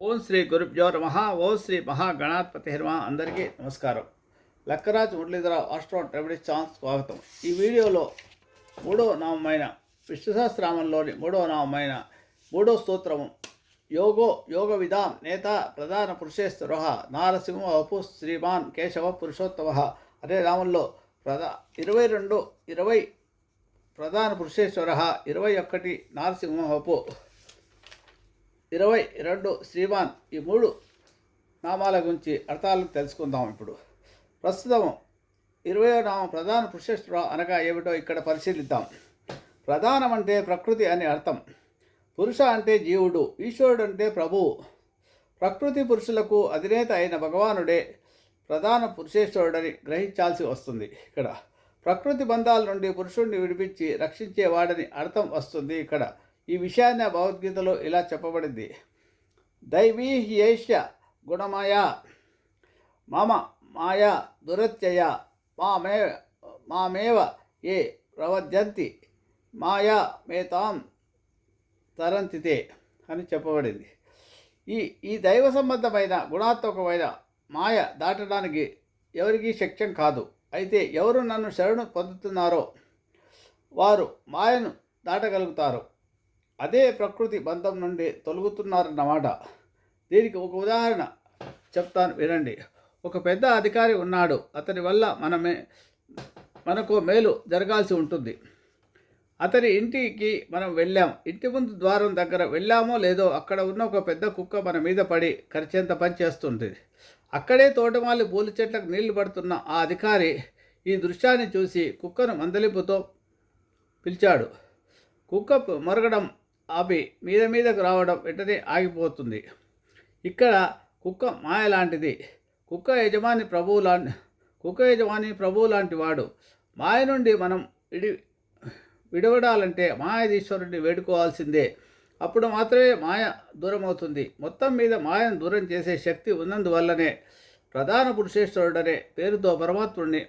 ఓం శ్రీ గురుభ్యో నమ. ఓం శ్రీ మహాగణాధిపతి హర్మ అందరికీ నమస్కారం. Lakkaraj Muralidhararao astro remedy channel స్వాగతం. ఈ వీడియోలో మూడో నామైన విష్ణు సహస్రనామంలోని మూడో నామమైన మూడో స్తోత్రము యోగో యోగ విధాం నేత ప్రధాన పురుషేశ్వర నారసింహ వపు శ్రీమాన్ కేశవ పురుషోత్తమ అనే నామంలో ప్రధా ఇరవై రెండు ఇరవై ప్రధాన పురుషేశ్వర ఇరవై ఒకటి నారసింహ వపు ఇరవై రెండు శ్రీమాన్ ఈ మూడు నామాల గురించి అర్థాలను తెలుసుకుందాం ఇప్పుడు. ప్రస్తుతం ఇరవై నామం ప్రధాన పురుషేశ్వర అనగా ఏమిటో ఇక్కడ పరిశీలిద్దాం. ప్రధానం అంటే ప్రకృతి అని అర్థం. పురుష అంటే జీవుడు ఈశ్వరుడు అంటే ప్రభువు ప్రకృతి పురుషులకు అధినేత అయిన భగవానుడే ప్రధాన పురుషేశ్వరుడని గ్రహించాల్సి వస్తుంది ఇక్కడ. ప్రకృతి బంధాల నుండి పురుషుడిని విడిపించి రక్షించేవాడని అర్థం వస్తుంది ఇక్కడ. ఈ విషయాన్ని భగవద్గీతలో ఇలా చెప్పబడింది. దైవీ ఏష్య గుణమయ మమ మాయా దురత్యయ మామే మామేవ ఏ ప్రవద్యంతి మాయా మేతాం తరంతితే అని చెప్పబడింది. ఈ ఈ దైవ సంబంధమైన గుణాత్మకమైన మాయ దాటడానికి ఎవరికీ శక్యం కాదు. అయితే ఎవరు నన్ను శరణు పొందుతున్నారో వారు మాయను దాటగలుగుతారు. అదే ప్రకృతి బంధం నుండి తొలగుతున్నారన్నమాట. దీనికి ఒక ఉదాహరణ చెప్తాను వినండి. ఒక పెద్ద అధికారి ఉన్నాడు. అతని వల్ల మనమే మనకు మేలు జరగాల్సి ఉంటుంది. అతని ఇంటికి మనం వెళ్ళాం. ఇంటి ముందు ద్వారం దగ్గర వెళ్ళామో లేదో అక్కడ ఉన్న ఒక పెద్ద కుక్క మన మీద పడి ఖర్చేంత పని చేస్తుంది. అక్కడే తోటమాలి పూల చెట్లకు నీళ్ళు పడుతున్న ఆ అధికారి ఈ దృశ్యాన్ని చూసి కుక్కను మందలింపుతో పిలిచాడు. కుక్క మరగడం ఆపి మీద మీదకు రావడం వెంటనే ఆగిపోతుంది. ఇక్కడ కుక్క మాయ లాంటిది. కుక్క యజమాని ప్రభువు లాంటి కుక్క యజమాని ప్రభువు లాంటి వాడు. మాయ నుండి మనం విడి విడవడాలంటే మాయాధీశ్వరుడిని వేడుకోవాల్సిందే. అప్పుడు మాత్రమే మాయ దూరం అవుతుంది మొత్తం మీద మాయను దూరం చేసే శక్తి ఉన్నందువల్లనే ప్రధాన పురుషేశ్వరుడనే పేరుతో పరమాత్ముడిని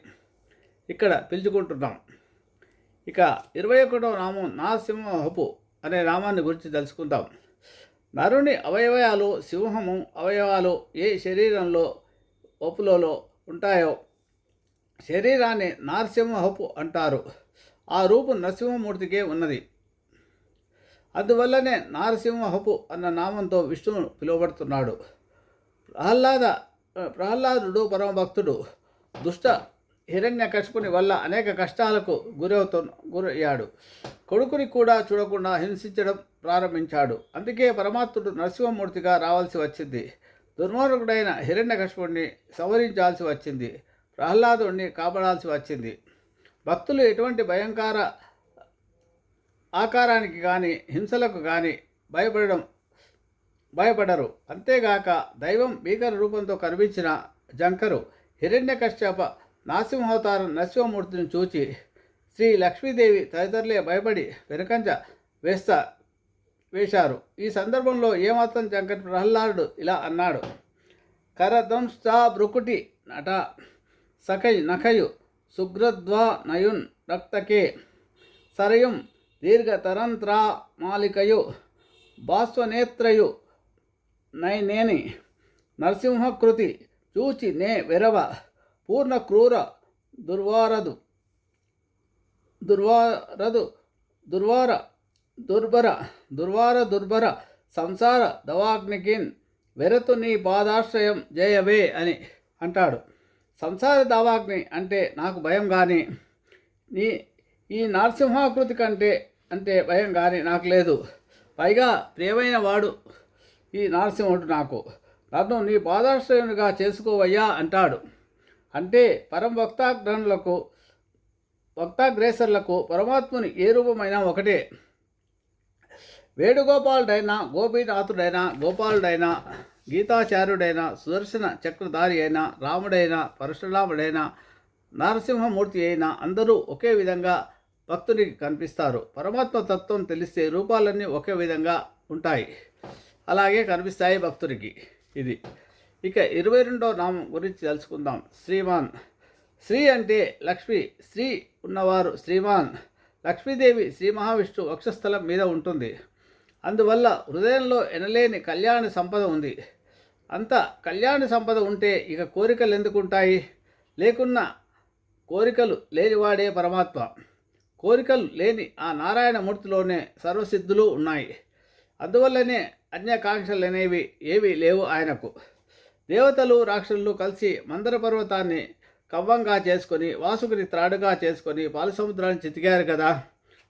ఇక్కడ పిలుచుకుంటున్నాం. ఇక ఇరవై ఒకటో నామం నాసింహపు అనే నామాన్ని గురించి తెలుసుకుందాం. నరుని అవయవాలు సింహము అవయవాలు ఏ శరీరంలో ఒపులలో ఉంటాయో శరీరాన్ని నారసింహపు అంటారు. ఆ రూపు నరసింహమూర్తికే ఉన్నది. అందువల్లనే నారసింహపు అన్న నామంతో విష్ణువు పిలువబడుతున్నాడు. ప్రహ్లాద ప్రహ్లాదుడు పరమభక్తుడు దుష్ట హిరణ్యకశిపుని వల్ల అనేక కష్టాలకు గురవుతు గురయ్యాడు. కొడుకుని కూడా చూడకుండా హింసించడం ప్రారంభించాడు. అందుకే పరమాత్ముడు నరసింహమూర్తిగా రావాల్సి వచ్చింది. దుర్మార్గుడైన హిరణ్యకశిపుడిని సవరించాల్సి వచ్చింది. ప్రహ్లాదుడిని కాపాడాల్సి వచ్చింది. భక్తులు ఎటువంటి భయంకర ఆకారానికి కానీ హింసలకు కానీ భయపడడం భయపడరు. అంతేగాక దైవం భీకర రూపంతో కనిపించిన జంకరు హిరణ్యకశ్యప నాసింహోతారం నరసింహమూర్తిని చూచి శ్రీ లక్ష్మీదేవి తదితరులే భయపడి వెనుకంజ వేస్తా వేశారు. ఈ సందర్భంలో ఏమాత్రం జంకర్ ప్రహ్లాదుడు ఇలా అన్నాడు. కరదంశా భృకుటి నట సకై నఖయు సుగ్రద్వా నయున్ రక్తకే సరయుం దీర్ఘతరంత్రా మాలికయు బాస్వనేత్రయు నయనేని నరసింహకృతి చూచి నే వెరవ పూర్ణ క్రూర దుర్వారదు దుర్వారదు దుర్వార దుర్భర దుర్వార దుర్భర సంసార దవాగ్నికిన్ వెరతు నీ పాదాశ్రయం జయవే అని అంటాడు. సంసార దవాగ్ని అంటే నాకు భయం కానీ నీ ఈ నరసింహాకృతి కంటే అంటే భయం కానీ నాకు లేదు. పైగా ప్రియమైన వాడు ఈ నరసింహుడు నాకు. నన్ను నీ పాదాశ్రయునిగా చేసుకోవయ్యా అంటాడు. అంటే పరం వక్తాగ్రహణులకు వక్తాగ్రేసర్లకు పరమాత్ముని ఏ రూపమైనా ఒకటే. వేణుగోపాలుడైనా గోపీనాథుడైనా గోపాలుడైనా గీతాచార్యుడైన సుదర్శన చక్రధారి అయిన రాముడైన పరశురాముడైన నరసింహమూర్తి అయినా అందరూ ఒకే విధంగా భక్తునికి కనిపిస్తారు. పరమాత్మ తత్వం తెలిస్తే రూపాలన్నీ ఒకే విధంగా ఉంటాయి. అలాగే కనిపిస్తాయి భక్తునికి. ఇది ఇక ఇరవై రెండో నామం గురించి తెలుసుకుందాం. శ్రీమాన్. శ్రీ అంటే లక్ష్మి. శ్రీ ఉన్నవారు శ్రీమాన్. లక్ష్మీదేవి శ్రీ మహావిష్ణు వక్షస్థలం మీద ఉంటుంది. అందువల్ల హృదయంలో ఎనలేని కళ్యాణ సంపద ఉంది. అంత కళ్యాణ సంపద ఉంటే ఇక కోరికలు ఎందుకుంటాయి? లేకున్నా కోరికలు లేనివాడే పరమాత్మ. కోరికలు లేని ఆ నారాయణమూర్తిలోనే సర్వసిద్ధులు ఉన్నాయి. అందువల్లనే అన్యకాంక్షలు అనేవి ఏవీ లేవు ఆయనకు. దేవతలు రాక్షసులు కలిసి మందర పర్వతాన్ని కవ్వంగా చేసుకొని వాసుకుని త్రాడుగా చేసుకొని పాలసముద్రాన్ని చితికారు కదా.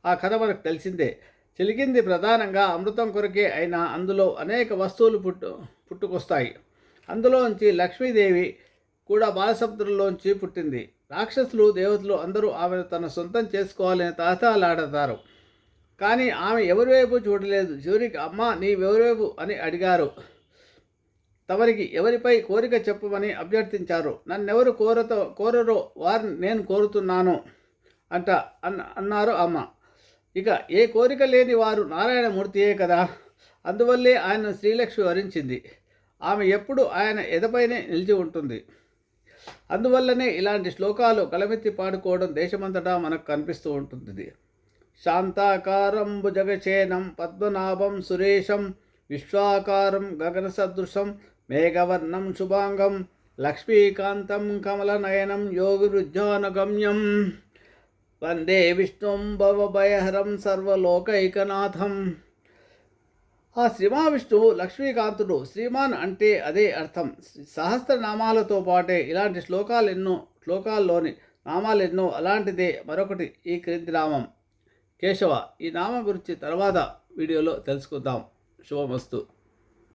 ఆ కథ మనకు తెలిసిందే. చిలికింది ప్రధానంగా అమృతం కొరకే అయినా అందులో అనేక వస్తువులు పుట్టు పుట్టుకొస్తాయి. అందులోంచి లక్ష్మీదేవి కూడా బాలసముద్రంలోంచి పుట్టింది. రాక్షసులు దేవతలు అందరూ ఆమెను తన సొంతం చేసుకోవాలని తాతాలాడతారు కానీ ఆమె ఎవరి వైపు చూడలేదు. చివరికి అమ్మ నీవెవరి వైపు? అని అడిగారు. తమరికి ఎవరిపై కోరిక చెప్పమని అభ్యర్థించారు. నన్నెవరు కోరతో కోరరో వారిని నేను కోరుతున్నాను అంట అన్న అన్నారు అమ్మ. ఇక ఏ కోరిక లేని వారు నారాయణమూర్తియే కదా. అందువల్లే ఆయన శ్రీలక్ష్మి వరించింది. ఆమె ఎప్పుడు ఆయన ఎదపైనే నిలిచి ఉంటుంది. అందువల్లనే ఇలాంటి శ్లోకాలు కలమెత్తి పాడుకోవడం దేశమంతటా మనకు కనిపిస్తూ ఉంటుంది శాంతాకారం భుజగచేనం పద్మనాభం సురేశం విశ్వాకారం గగన సదృశం మేఘవర్ణం శుభాంగం లక్ష్మీకాంతం కమలనయనం యోగిరుజ్జానగమ్యం వందే విష్ణుం భవభయహరం సర్వలోకైకనాథం. ఆ శ్రీమహావిష్ణువు లక్ష్మీకాంతుడు శ్రీమాన్ అంటే అదే అర్థం. సహస్రనామాలతో పాటే ఇలాంటి శ్లోకాలు ఎన్నో శ్లోకాల్లోని నామాలు ఎన్నో అలాంటిదే మరొకటి ఈ క్రింది నామం. కేశవ ఈ నామం గురించి తర్వాత వీడియోలో తెలుసుకుందాం. శుభమస్తు.